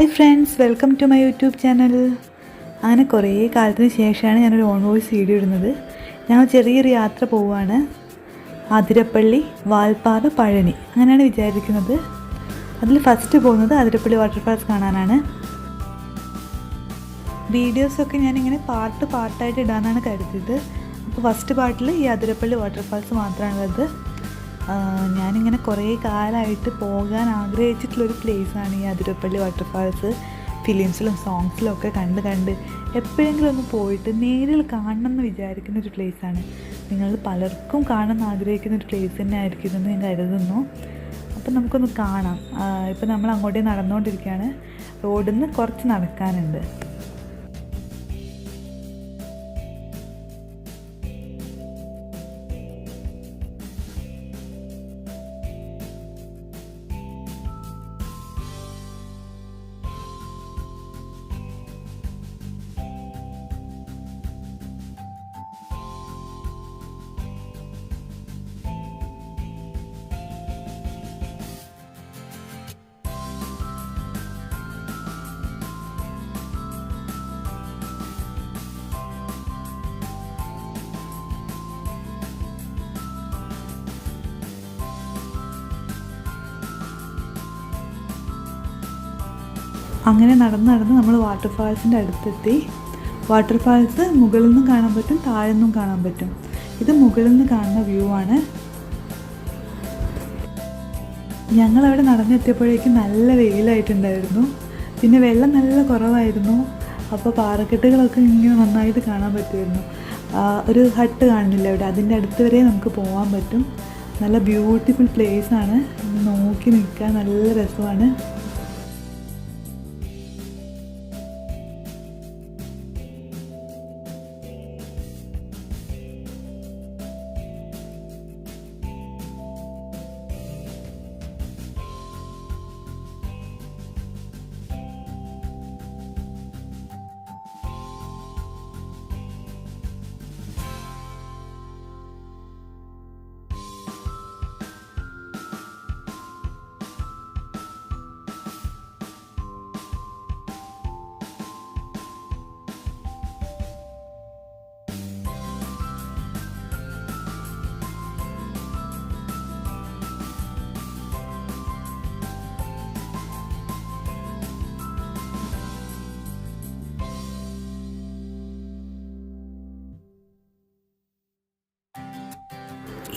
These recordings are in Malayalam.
Hi friends welcome to my YouTube channel അങ്ങനെ കുറേ കാലത്തിന് ശേഷമാണ് ഞാനൊരു ഓൺ വോയിസ് വീഡിയോ ഇടുന്നത്. ഞങ്ങൾ ചെറിയൊരു യാത്ര പോവുകയാണ്. അതിരപ്പള്ളി വാൽപ്പാറ പഴനി. അങ്ങനെയാണ് വിചാരിക്കുന്നത്. അതിൽ ഫസ്റ്റ് പോകുന്നത് അതിരപ്പള്ളി വാട്ടർഫാൾസ് കാണാനാണ്. വീഡിയോസൊക്കെ ഞാനിങ്ങനെ പാർട്ട് പാർട്ടായിട്ട് ഇടാനാണ് കരുതിയത്. അപ്പോൾ ഫസ്റ്റ് പാർട്ടിൽ ഈ അതിരപ്പള്ളി വാട്ടർഫാൾസ് മാത്രമാണുള്ളത്. ഞാനിങ്ങനെ കുറേ കാലമായിട്ട് പോകാൻ ആഗ്രഹിച്ചിട്ടുള്ളൊരു പ്ലേസാണ് ഈ അതിരപ്പള്ളി വാട്ടർഫാൾസ് ഫിലിംസിലും സോങ്സിലും ഒക്കെ കണ്ട് കണ്ട് എപ്പോഴെങ്കിലും ഒന്ന് പോയിട്ട് നേരിൽ കാണണം എന്ന് വിചാരിക്കുന്ന ഒരു പ്ലേസാണ് നിങ്ങൾ പലർക്കും കാണാൻ ആഗ്രഹിക്കുന്ന ഒരു പ്ലേസ് തന്നെ ആയിരിക്കും എന്ന് ഞാൻ കരുതുന്നു. അപ്പം നമുക്കൊന്ന് കാണാം. ഇപ്പം നമ്മൾ അങ്ങോട്ടേ നടന്നുകൊണ്ടിരിക്കുകയാണ്. റോഡിൽ നിന്ന് കുറച്ച് നടക്കാനുണ്ട്. അങ്ങനെ നടന്ന് നടന്ന് നമ്മൾ വാട്ടർഫാൾസിന്റെ അടുത്തെത്തി. വാട്ടർഫാൾസ് മുകളിൽ നിന്നും കാണാൻ പറ്റും താഴെ നിന്നും കാണാൻ പറ്റും. ഇത് മുകളിൽ നിന്ന് കാണുന്ന വ്യൂ ആണ്. ഞങ്ങളവിടെ നടന്നെത്തിയപ്പോഴേക്കും നല്ല വെയിലായിട്ടുണ്ടായിരുന്നു. പിന്നെ വെള്ളം നല്ല കുറവായിരുന്നു. അപ്പോൾ പാറക്കെട്ടുകളൊക്കെ ഇങ്ങനെ നന്നായിട്ട് കാണാൻ പറ്റുമായിരുന്നു. ഒരു ഹട്ട് കാണുന്നില്ല അവിടെ അതിന്റെ അടുത്ത് വരെ നമുക്ക് പോകാൻ പറ്റും. നല്ല ബ്യൂട്ടിഫുൾ പ്ലേസ് ആണ്. നോക്കി നിൽക്കാൻ നല്ല രസമാണ്.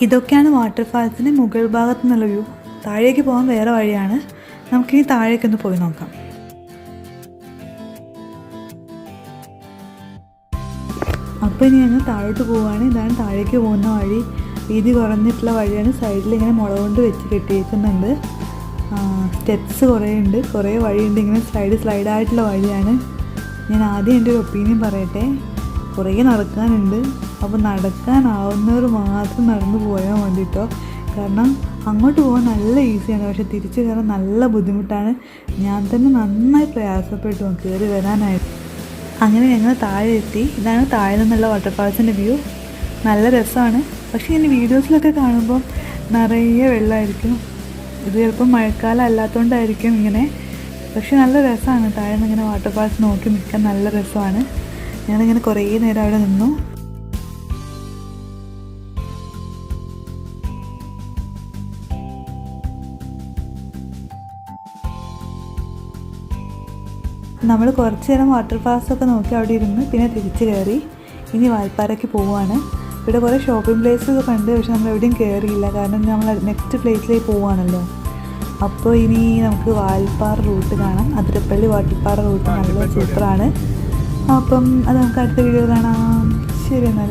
ഇതൊക്കെയാണ് വാട്ടർഫാൾസിന്റെ മുകൾ ഭാഗത്തു നിന്നുള്ള വ്യൂ. താഴേക്ക് പോകാൻ വേറെ വഴിയാണ്. നമുക്കിനി താഴേക്കൊന്ന് പോയി നോക്കാം. അപ്പോൾ ഇനി ഞങ്ങൾ താഴോട്ട് പോവുകയാണ്. ഇതാണ് താഴേക്ക് പോകുന്ന വഴി. വീതി കുറഞ്ഞിട്ടുള്ള വഴിയാണ്. സൈഡിൽ ഇങ്ങനെ മുള കൊണ്ട് വെച്ച് കെട്ടിയിരിക്കുന്നുണ്ട് സ്റ്റെപ്സ് കുറേ ഉണ്ട് കുറേ വഴിയുണ്ട്. ഇങ്ങനെ സ്ലൈഡ് സ്ലൈഡായിട്ടുള്ള വഴിയാണ്. ഞാൻ ആദ്യം എന്റെ ഒരു ഒപ്പീനിയൻ പറയട്ടെ. കുറേ നടക്കാനുണ്ട്. അപ്പോൾ നടക്കാനാവുന്നവർ മാത്രം നടന്നു പോയാൽ മതി കേട്ടോ കാരണം അങ്ങോട്ട് പോകാൻ നല്ല ഈസിയാണ്. പക്ഷെ തിരിച്ചു കയറാൻ നല്ല ബുദ്ധിമുട്ടാണ്. ഞാൻ തന്നെ നന്നായി പ്രയാസപ്പെട്ടു കയറി വരാനായിട്ട്. അങ്ങനെ ഞങ്ങൾ താഴെ എത്തി ഇതാണ് താഴെ നിന്നുള്ള വാട്ടർഫാൾസിന്റെ വ്യൂ. നല്ല രസമാണ്. പക്ഷേ ഇനി വീഡിയോസിലൊക്കെ കാണുമ്പോൾ നിറയെ വെള്ളമായിരിക്കും ഇത് ചിലപ്പോൾ മഴക്കാലം അല്ലാത്തതുകൊണ്ടായിരിക്കും ഇങ്ങനെ. പക്ഷെ നല്ല രസമാണ്. താഴെ നിന്ന് ഇങ്ങനെ വാട്ടർഫാൾസ് നോക്കി നിൽക്കാൻ നല്ല രസമാണ്. ഞാനിങ്ങനെ കുറേ നേരം അവിടെ നിന്നു. നമ്മൾ കുറച്ച് നേരം വാട്ടർഫാൾസ് ഒക്കെ നോക്കി അവിടെ ഇരുന്ന് പിന്നെ തിരിച്ച് കയറി. ഇനി വാൽപ്പാറയ്ക്ക് പോവുകയാണ്. ഇവിടെ കുറേ ഷോപ്പിംഗ് പ്ലേസൊക്കെ ഒക്കെ ഉണ്ട് പക്ഷെ നമ്മൾ എവിടെയും കയറിയില്ല കാരണം നമ്മൾ നെക്സ്റ്റ് പ്ലേസിലേക്ക് പോവുകയാണല്ലോ. അപ്പോൾ ഇനി നമുക്ക് വാൽപ്പാറ റൂട്ട് കാണാം. അതിരപ്പള്ളി വാട്ടർപ്പാറ റൂട്ട് നല്ല സൂപ്പറാണ് അപ്പം അത് നമുക്ക് അടുത്ത വീഡിയോ കാണാം. ശരി എന്നാൽ